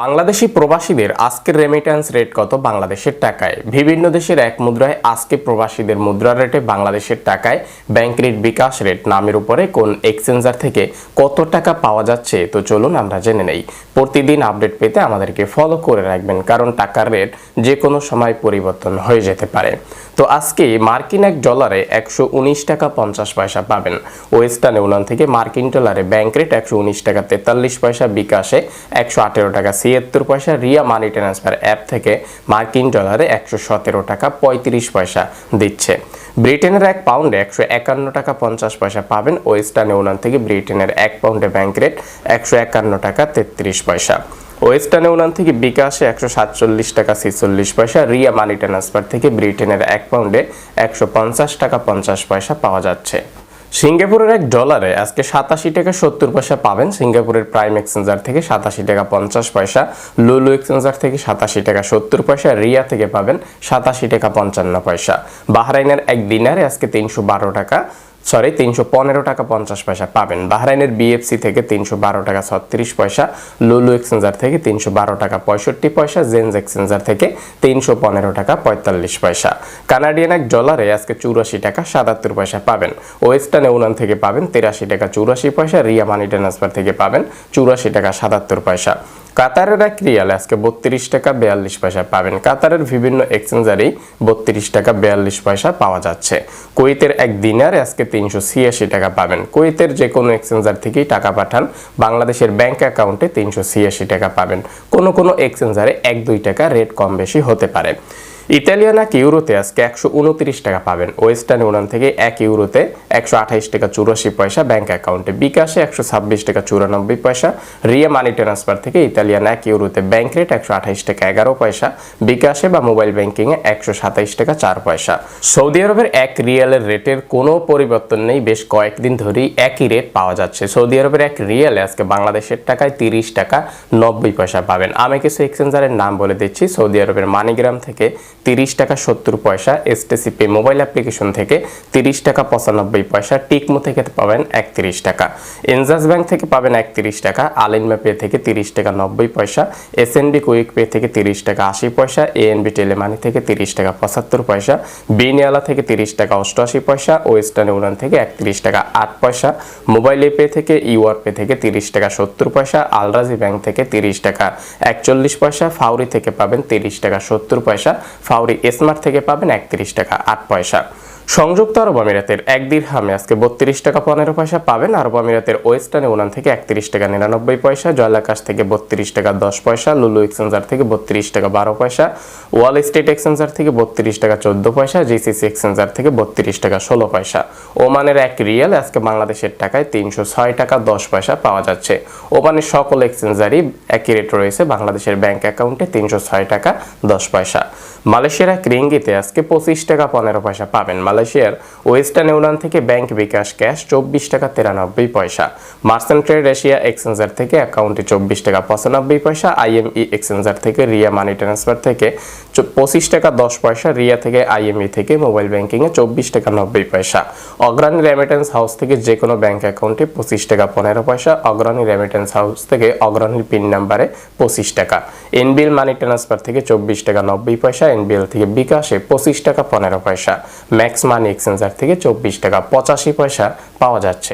বাংলাদেশি প্রবাসীদের আজকের remittance rate কত বাংলাদেশের টাকায়? বিভিন্ন দেশের এক মুদ্রায় আজকে প্রবাসীদের মুদ্রা রেটে বাংলাদেশের টাকায় ব্যাংক রেট বিকাশ রেট নামের উপরে কোন এক্সচেঞ্জার থেকে কত টাকা পাওয়া যাচ্ছে? তো চলুন আমরা জেনে নেই। প্রতিদিন আপডেট পেতে আমাদেরকে ফলো করে রাখবেন, কারণ টাকার রেট যে কোনো সময় পরিবর্তন হয়ে যেতে পারে। তো আজকে মার্কিন এক ডলারে একশো উনিশ টাকা পঞ্চাশ পয়সা পাবেন। ওয়েস্টার্ন ইউনিয়ন থেকে মার্কিন ডলারে ব্যাংক রেট একশো উনিশ টাকা তেতাল্লিশ পয়সা, বিকাশে একশো আঠেরো টাকা ছিয়াত্তর পয়সা, রিয়া মানি ট্রান্সফার অ্যাপ থেকে মার্কিন ডলারে একশো সতেরো টাকা পঁয়ত্রিশ পয়সা দিচ্ছে। ব্রিটেনের এক পাউন্ডে একশো একান্ন টাকা পঞ্চাশ পয়সা পাবেন। ওয়েস্টার্ন ইউনিয়ন থেকে ব্রিটেনের এক পাউন্ডে ব্যাংক রেট একশো একান্ন টাকা তেত্রিশ পয়সা। ওয়েস্টার্ন ইউনিয়ন থেকে বিকাশে একশো সাতচল্লিশ টাকা ছেচল্লিশ পয়সা, রিয়া মানি ট্রান্সফার থেকে ব্রিটেনের এক পাউন্ডে একশো পঞ্চাশ টাকা পঞ্চাশ পয়সা পাওয়া যাচ্ছে। সিঙ্গাপুরের এক ডলারে আজকে সাতাশি টাকা সত্তর পয়সা পাবেন। সিঙ্গাপুরের প্রাইম এক্সচেঞ্জার থেকে সাতাশি টাকা পঞ্চাশ পয়সা লুলু এক্সচেঞ্জার থেকে সাতাশি টাকা সত্তর পয়সা, রিয়া থেকে পাবেন সাতাশি টাকা পঞ্চান্ন পয়সা। বাহরাইনের এক দিনারে আজকে তিনশো বারো টাকা সরি তিনশো পনেরো টাকা পঞ্চাশ পয়সা পাবেন। বাহরাইনের বিএফসি থেকে তিনশো বারো টাকা ছত্রিশ পয়সা, লুলু এক্সচেঞ্জার থেকে তিনশো বারো টাকা পঁয়ষট্টি পয়সা জেন্স এক্সচেঞ্জার থেকে তিনশো পনেরো টাকা পঁয়তাল্লিশ পয়সা। কানাডিয়ান এক ডলারে আজকে চুরাশি টাকা সাতাত্তর পয়সা পাবেন। ওয়েস্টার্ন ইউনিয়ন থেকে পাবেন তিরাশি টাকা চুরাশি পয়সা, রিয়া মানি ট্রান্সফার থেকে পাবেন চুরাশি টাকা সাতাত্তর পয়সা। কাতারের এক রিয়াল আজকে বত্রিশ টাকা বিয়াল্লিশ পয়সা পাবেন। কাতারের বিভিন্ন এক্সচেঞ্জারেই বত্রিশ টাকা বিয়াল্লিশ পয়সা পাওয়া যাচ্ছে। কুয়েতের এক দিনারে আজকে তিনশো ছিয়াশি টাকা পাবেন। কুয়েতের যে কোনো এক্সচেঞ্জার থেকেই টাকা পাঠান। বাংলাদেশের ব্যাংক অ্যাকাউন্টে তিনশো ছিয়াশি টাকা পাবেন। কোনো কোনো এক্সচেঞ্জারে এক দুই টাকা রেট কম বেশি হতে পারে। ইতালিয়ান এক ইউরোতে আজকে একশো উনত্রিশ টাকা পাবেন। ওয়েস্টার্ন ইউনিয়ন থেকে এক ইউরোতে একশো আঠাইশ টাকা চুরাশি পয়সা, ব্যাংক অ্যাকাউন্টে বিকাশে একশো ছাব্বিশ টাকা চুরানব্বই পয়সা, রিয়া মানি ট্রান্সফার থেকে ইতালিয়ান এক ইউরোতে ব্যাংক রেট একশো আঠাইশ টাকা এগারো পয়সা, বিকাশে বা মোবাইল ব্যাংকিংয়ে একশো সাতাইশ টাকা চার পয়সা। সৌদি আরবের এক রিয়ালের রেটের কোনো পরিবর্তন নেই, বেশ কয়েকদিন ধরেই একই রেট পাওয়া যাচ্ছে। সৌদি আরবের এক রিয়ালে আজকে বাংলাদেশের টাকায় তিরিশ টাকা নব্বই পয়সা পাবেন। আমি কিছু এক্সচেঞ্জারের নাম বলে দিচ্ছি, সৌদি আরবের মানিগ্রাম থেকে তিরিশ টাকা সত্তর পয়সা এসটিসিপি মোবাইল অ্যাপ্লিকেশন থেকে তিরিশ টাকা পঁচানব্বই পয়সা টিকমো থেকে পাবেন একত্রিশ টাকা। এনজাস ব্যাংক থেকে পাবেন একত্রিশ টাকা আলিনমা পে থেকে তিরিশ টাকা নব্বই পয়সা এসএনবি কুইক পে থেকে তিরিশ টাকা আশি পয়সা এএনবি টেলিমানি থেকে তিরিশ টাকা পঁচাত্তর পয়সা বিনিয়ালা থেকে তিরিশ টাকা অষ্টআশি পয়সা ওয়েস্টার্ন ইউনিয়ন থেকে একত্রিশ টাকা আট পয়সা মোবাইল পে থেকে ইউআর পে থেকে তিরিশ টাকা সত্তর পয়সা আলরাজি ব্যাংক থেকে তিরিশ টাকা একচল্লিশ পয়সা ফাউরি থেকে পাবেন তিরিশ টাকা সত্তর পয়সা ফাউরি স্মার্ট থেকে পাবেন একত্রিশ টাকা, আট পয়সা। সংযুক্ত আরব আমিরাতের এক দিরহামে আজকে বত্রিশ টাকা, পনেরো পয়সা পাবেন। আরব আমিরাতের ওয়েস্টার্ন ইউনিয়ন থেকে একত্রিশ টাকা, নিরানব্বই পয়সা। জয়লাকাশ থেকে বত্রিশ টাকা, দশ পয়সা। লুলু এক্সচেঞ্জার থেকে বত্রিশ টাকা, বারো পয়সা। ওয়াল স্টেট এক্সচেঞ্জার থেকে বত্রিশ টাকা, চোদ্দ পয়সা। জিসিসি এক্সচেঞ্জার থেকে বত্রিশ টাকা, ষোলো পয়সা। ওমানের এক রিয়াল আজকে বাংলাদেশের টাকায় তিনশো ছয় টাকা, দশ পয়সা পাওয়া যাচ্ছে। ওমানের সকল এক্সচেঞ্জারই একই রেট রয়েছে। বাংলাদেশের ব্যাংক অ্যাকাউন্টে তিনশো ছয় টাকা, দশ পয়সা। মালয়েশিয়ার এক রিঙ্গিতে আজকে পঁচিশ টাকা পনেরো পয়সা পাবেন। মালয়েশিয়ার ওয়েস্টার্ন ইউনিয়ন থেকে ব্যাংক বিকাশ ক্যাশ চব্বিশ টাকা তিরানব্বই পয়সা। মার্সেন্ট ট্রেড এশিয়া এক্সচেঞ্জার থেকে অ্যাকাউন্টে চব্বিশ টাকা পঁচানব্বই পয়সা। আইএমই এক্সচেঞ্জার থেকে রিয়া মানি ট্রান্সফার থেকে পঁচিশ টাকা দশ পয়সা। রিয়া থেকে আইএমই থেকে মোবাইল ব্যাংকিংয়ে চব্বিশ টাকা নব্বই পয়সা। অগ্রণী রেমিটেন্স হাউস থেকে যে কোনো ব্যাংক অ্যাকাউন্টে পঁচিশ টাকা পনেরো পয়সা। অগ্রণী রেমিটেন্স হাউস থেকে অগ্রণীর পিন নাম্বারে পঁচিশ টাকা। এনবিএল মানি ট্রান্সফার থেকে চব্বিশ টাকা নব্বই পয়সা। এনবিএল থেকে বিকাশে পঁচিশ টাকা পনেরো পয়সা, ম্যাক্স মানি এক্সচেঞ্জার থেকে চব্বিশ টাকা পঁচাশি পয়সা পাওয়া যাচ্ছে।